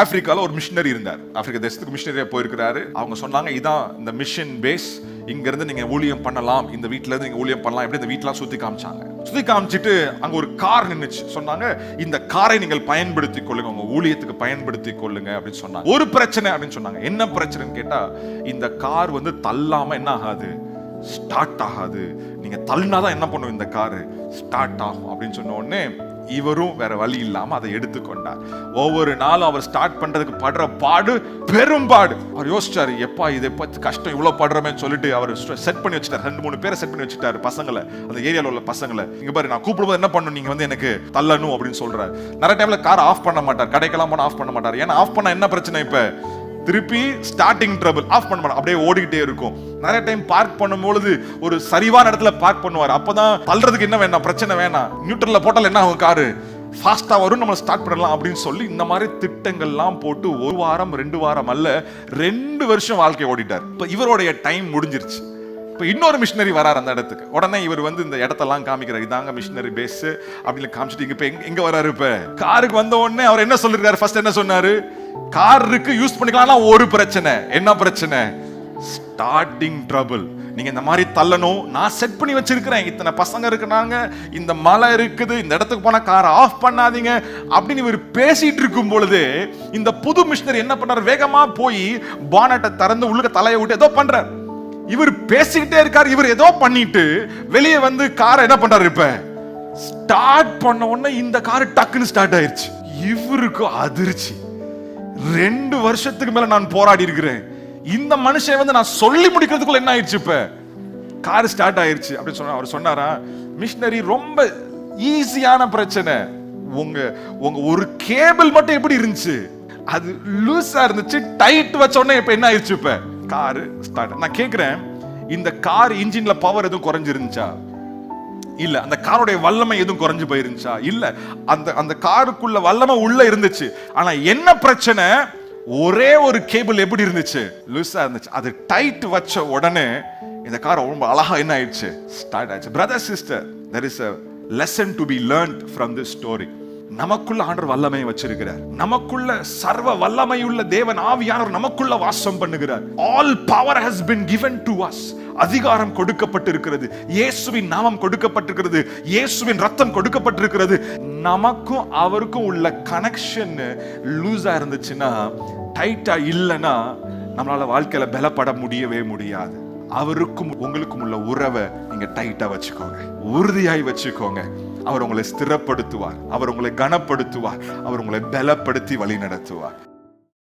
ஆப்பிரிக்காவில் ஒரு மிஷினரி இருந்தார். ஆப்பிரிக்கா தேசத்துக்கு மிஷினரியாக போயிருக்கிறாரு. அவங்க சொன்னாங்க இதான் இந்த மிஷன் பேஸ் இங்கேருந்து நீங்கள் ஊழியம் பண்ணலாம். இந்த வீட்டிலேருந்து இருந்து ஊழியம் பண்ணலாம். எப்படி இந்த வீட்டெலாம் சுற்றி காமிச்சாங்க. சுற்றி காமிச்சிட்டு அங்கே ஒரு கார் நின்றுச்சு சொன்னாங்க இந்த காரை நீங்கள் பயன்படுத்தி கொள்ளுங்க. உங்கள் ஊழியத்துக்கு பயன்படுத்தி கொள்ளுங்க. அப்படின்னு சொன்னாங்க. ஒரு பிரச்சனை. அப்படின்னு சொன்னாங்க. என்ன பிரச்சனைன்னு கேட்டால் இந்த கார் வந்து தள்ளாமல் என்ன ஆகாது? ஸ்டார்ட் ஆகாது. நீங்கள் தள்ளினா தான் என்ன பண்ணும் இந்த காரு? ஸ்டார்ட் ஆகும். அப்படின்னு சொன்ன உடனே இவரும் வேற வழி இல்லாம அதை எடுத்துக்கொண்டார். ஒவ்வொரு நாளும் அவர் ஸ்டார்ட் பண்றதுக்கு படுற பாடு பெரும் பாடு. அவர் யோசிச்சாரு எப்பா இதை பத்தி கஷ்டம் இவ்வளவு படுறமேன்னு சொல்லிட்டு அவர் செட் பண்ணி வச்சுட்டார். ரெண்டு மூணு பேரை செட் பண்ணி வச்சுட்டாரு பசங்களை. அந்த ஏரியாவில் உள்ள பசங்களை. இங்க பாரு நான் கூப்பிடும்போது என்ன பண்ணணும் நீங்க வந்து எனக்கு தள்ளணும் அப்படின்னு சொல்றாரு. நிறைய டைம்ல கார் ஆஃப் பண்ண மாட்டார். கடைக்கெல்லாம் போனா ஆஃப் பண்ண மாட்டார். ஏன்னா ஆஃப் பண்ண என்ன பிரச்சனை இப்போ? திருப்பி ஸ்டார்டிங் ட்ரபிள் ஆஃப் பண்ண மாட்டோம் அப்படியே ஓடிக்கிட்டே இருக்கும். நிறைய டைம் பார்க் பண்ணும்பொழுது ஒரு சரிவான இடத்துல பார்க் பண்ணுவார். அப்பதான் தள்ளுறதுக்கு என்ன வேணாம் பிரச்சனை வேணாம். நியூட்ரல்ல போட்டால் என்ன ஆகும் காரு? ஃபாஸ்ட்டாக வரும் நம்ம ஸ்டார்ட் பண்ணலாம் அப்படின்னு சொல்லி இந்த மாதிரி திட்டங்கள்லாம் போட்டு ஒரு வாரம் ரெண்டு வாரம் அல்ல ரெண்டு வருஷம் வாழ்க்கை ஓடிட்டார். இப்போ இவருடைய டைம் முடிஞ்சிருச்சு. இப்போ இன்னொரு மிஷினரி வரார் அந்த இடத்துக்கு. உடனே இவர் வந்து இந்த இடத்தெல்லாம் காமிக்கிறார். இதாங்க மிஷினரி பேஸ் அப்படின்னு காமிச்சிட்டு இங்கே இப்போ எங்கே வராரு இப்போ? காருக்கு வந்த உடனே அவர் என்ன சொல்லியிருக்காரு ஃபர்ஸ்ட் என்ன சொன்னார்? கார் இருக்கு யூஸ் பண்ணிக்கலாம் ஒரு பிரச்சனை. என்ன பிரச்சனை? ஸ்டார்டிங் ட்ரபிள் நீங்க இந்த மாதிரி தள்ளணும். நான் செட் பண்ணி வச்சிருக்கிறேன். இத்தனை பசங்க இருக்கிறாங்க. இந்த மலை இருக்குது. இந்த இடத்துக்கு போனா காரை ஆஃப் பண்ணாதீங்க. அப்படின்னு இவர் பேசிட்டு இருக்கும் பொழுது இந்த புது மிஷினரி என்ன பண்றாரு? வேகமா போய் பானட்டை திறந்து உள்ளுக்க தலையை விட்டு ஏதோ பண்றார். இவர் பேசிக்கிட்டே இருக்காரு. இவர் ஏதோ பண்ணிட்டு வெளியே வந்து காரை என்ன பண்றாரு இப்ப? ஸ்டார்ட் பண்ண உடனே இந்த கார் டக்குன்னு ஸ்டார்ட் ஆயிருச்சு. இவருக்கு அதிர்ச்சி. ரெண்டு வருஷத்துக்கு மேல நான் போராடி இருக்கிறேன். இந்த மனுஷன் வந்து நான் சொல்லி முடிக்கிறதுக்குள்ள என்ன ஆயிடுச்சு இப்ப? கார் ஸ்டார்ட் ஆயிடுச்சு அப்படின்னு சொன்ன அவர் சொன்னாரா மிஷினரி ரொம்ப ஈஸியான பிரச்சனை. உங்க உங்க ஒரு கேபிள் மட்டும் எப்படி இருந்துச்சு? அது லூஸா இருந்துச்சு டைட் வச்ச உடனே இப்ப என்ன ஆயிடுச்சு இப்ப? கார் ஸ்டார்ட் நான் கேக்குறேன் இந்த கார் இன்ஜின்ல பவர் எதுவும் குறைஞ்சிருந்துச்சா? இல்லை அந்த காருடைய வல்லமை எதுவும் குறைஞ்சு போயிருந்துச்சா? இல்லை அந்த அந்த காருக்குள்ள வல்லமை உள்ள இருந்துச்சு. ஆனால் என்ன பிரச்சனை? ஒரே ஒரு கேபிள் எப்படி இருந்துச்சு? லூஸா இருந்துச்சு. அது டைட் வச்ச உடனே இந்த கார் ரொம்ப அழகா என்ன ஆயிடுச்சு? ஸ்டார்ட் ஆயிடுச்சு. Brother sister there is a lesson to be learned from this story நமக்குள்ள ஆண்டவர் வல்லமை வச்சிருக்கிறார். நமக்குள்ள சர்வ வல்லமை உள்ள தேவன் ஆவியானவர் நமக்குள்ள வாசம் பண்ணுகிறார். All power has been given to us அதிகாரம் கொடுக்கப்பட்டிருக்கிறது. இயேசுவின் நாமம் கொடுக்கப்பட்டிருக்கிறது. இயேசுவின் ரத்தம் கொடுக்கப்பட்டிருக்கிறது. நமக்கும் அவருக்கும் உள்ள கனெக்ஷன் லூஸா இருந்துச்சுன்னா டைட்டா இல்லைன்னா நம்மளால வாழ்க்கையில பலப்பட முடியவே முடியாது. அவருக்கும் உங்களுக்கும் உள்ள உறவை நீங்க டைட்டா வச்சுக்கோங்க. உறுதியாய் வச்சுக்கோங்க. அவர் உங்களை ஸ்திரப்படுத்துவார். அவர் உங்களை கனப்படுத்துவார். அவர் உங்களை பலப்படுத்தி வழி நடத்துவார்